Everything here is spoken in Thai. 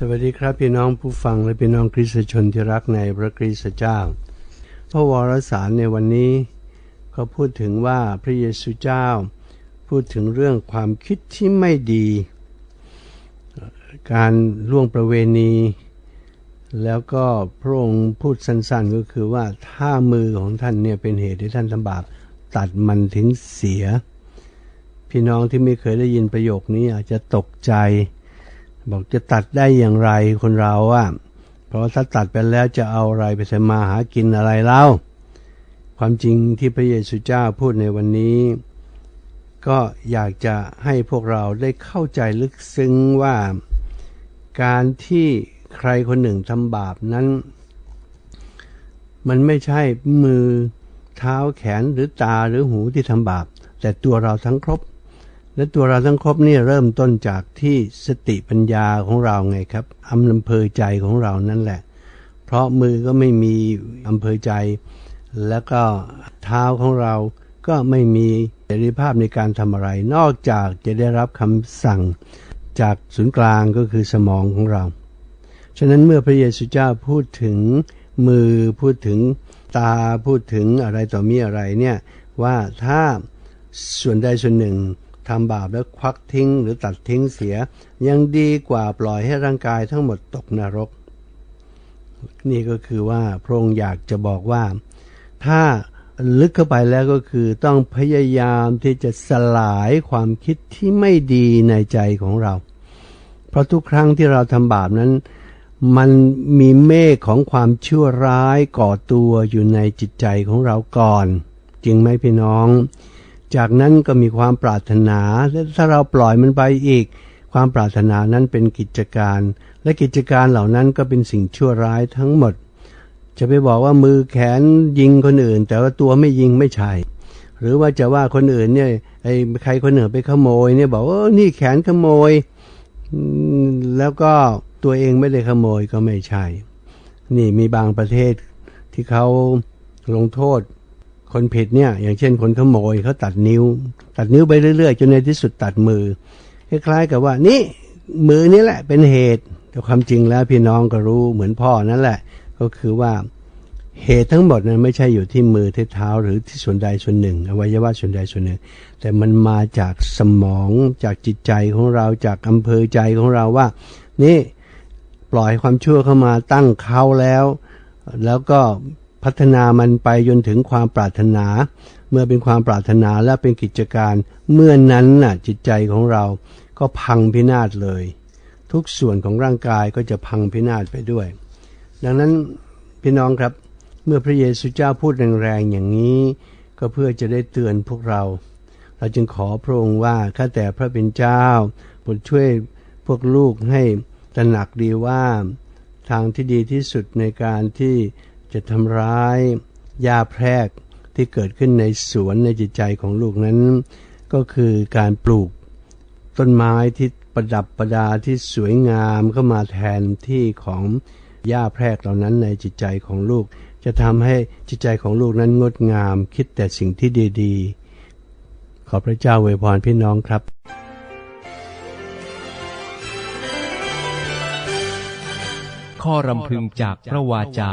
สวัสดีครับพี่น้องผู้ฟังและพี่น้องคริสตชนที่รักในพระคริสตเจ้า พระวรสารในวันนี้เขาพูดถึงว่าพระเยซูเจ้า พูดถึงเรื่องความคิดที่ไม่ดี การล่วงประเวณี แล้วก็พระองค์พูดสั้นๆก็คือว่าถ้ามือของท่านเนี่ยเป็นเหตุให้ท่านทำบาปตัดมันถึงเสีย พี่น้องที่ไม่เคยได้ยินประโยคนี้อาจจะตกใจ บอกจะตัดได้อย่างไรคนเราอะเพราะถ้าตัดไปแล้วจะเอาอะไรไปทำมาหากินอะไรเล่าความจริงที่พระเยซูเจ้าพูดในวันนี้ ก็อยากจะให้พวกเราได้เข้าใจลึกซึ้งว่าการที่ใครคนหนึ่งทำบาปนั้น มันไม่ใช่มือเท้าแขนหรือตาหรือหูที่ทำบาป แต่ตัวเราทั้งครบ และตัวเราทั้งครบนี่เริ่มต้นจากที่สติปัญญาของเราไงครับอำเภอใจของเรานั่นแหละ เพราะมือก็ไม่มีอำเภอใจ แล้วก็เท้าของเราก็ไม่มีเสรีภาพในการทำอะไร นอกจากจะได้รับคำสั่งจากศูนย์กลางก็คือสมองของเรา ฉะนั้นเมื่อพระเยซูเจ้าพูดถึงมือพูดถึงตาพูดถึงอะไรต่อมีอะไรเนี่ยว่าถ้าส่วนใดส่วนหนึ่ง ทำบาปแล้วควักทิ้งหรือตัดทิ้งเสีย ยังดีกว่าปล่อยให้ร่างกายทั้งหมดตกนรก นี่ก็คือว่าพระองค์อยากจะบอกว่า ถ้าลึกเข้าไปแล้วก็คือต้องพยายามที่จะสลายความคิดที่ไม่ดีในใจของเรา เพราะทุกครั้งที่เราทำบาปนั้น มันมีเมฆของความชั่วร้ายก่อตัวอยู่ในจิตใจของเราก่อน จริงไหมพี่น้อง จากนั้นก็มีความปรารถนาและถ้าเราปล่อยมันไปอีก ความปรารถนานั้นเป็นกิจการ และกิจการเหล่านั้นก็เป็นสิ่งชั่วร้ายทั้งหมด จะไปบอกว่ามือแขนยิงคนอื่น แต่ว่าตัวไม่ยิงไม่ใช่หรือว่าจะว่าคนอื่นเนี่ยไอ้ใครคนหนึ่งไปขโมยเนี่ยบอกว่านี่แขนขโมย แล้วก็ตัวเองไม่ได้ขโมยก็ไม่ใช่ นี่มีบางประเทศที่เขาลงโทษ คนผิดเนี่ยอย่างเช่นคนขโมยเขาตัดนิ้ว ตัดนิ้วไปเรื่อยๆ จนในที่สุดตัดมือ คล้ายๆกับว่านี่มือนี่แหละเป็นเหตุ แต่ความจริงแล้วพี่น้องก็รู้เหมือนพ่อนั่นแหละ ก็คือว่าเหตุทั้งหมดนั้นไม่ใช่อยู่ที่มือที่เท้าหรือที่ส่วนใดส่วนหนึ่ง อวัยวะส่วนใดส่วนหนึ่ง แต่มันมาจากสมองจากจิตใจของเราจากอำเภอใจของเราว่า นี่ปล่อยความชั่วเข้ามาตั้งเขาแล้ว แล้วก็ พัฒนามันไปจนถึงความปรารถนา เมื่อเป็นความปรารถนาและเป็นกิจการ เมื่อนั้นน่ะจิตใจของเราก็พังพินาศเลย ทุกส่วนของร่างกายก็จะพังพินาศไปด้วย ดังนั้นพี่น้องครับ เมื่อพระเยซูเจ้าพูดแรงๆอย่างนี้ ก็เพื่อจะได้เตือนพวกเรา เราจึงขอพระองค์ว่าข้าแต่พระเป็นเจ้าโปรดช่วยพวกลูกให้ตระหนักดีว่าทางที่ดีที่สุดในการที่ จะทำร้ายยาแพรกที่เกิดขึ้นในสวนในจิตใจของลูกนั้น ก็คือการปลูกต้นไม้ที่ประดับประดาที่สวยงามเข้ามาแทนที่ของหญ้าแพรกเหล่านั้นในจิตใจของลูก จะทำให้จิตใจของลูกนั้นงดงาม คิดแต่สิ่งที่ดีๆ ขอพระเจ้าอวยพรพี่น้องครับข้อรำพึงจากพระวาจา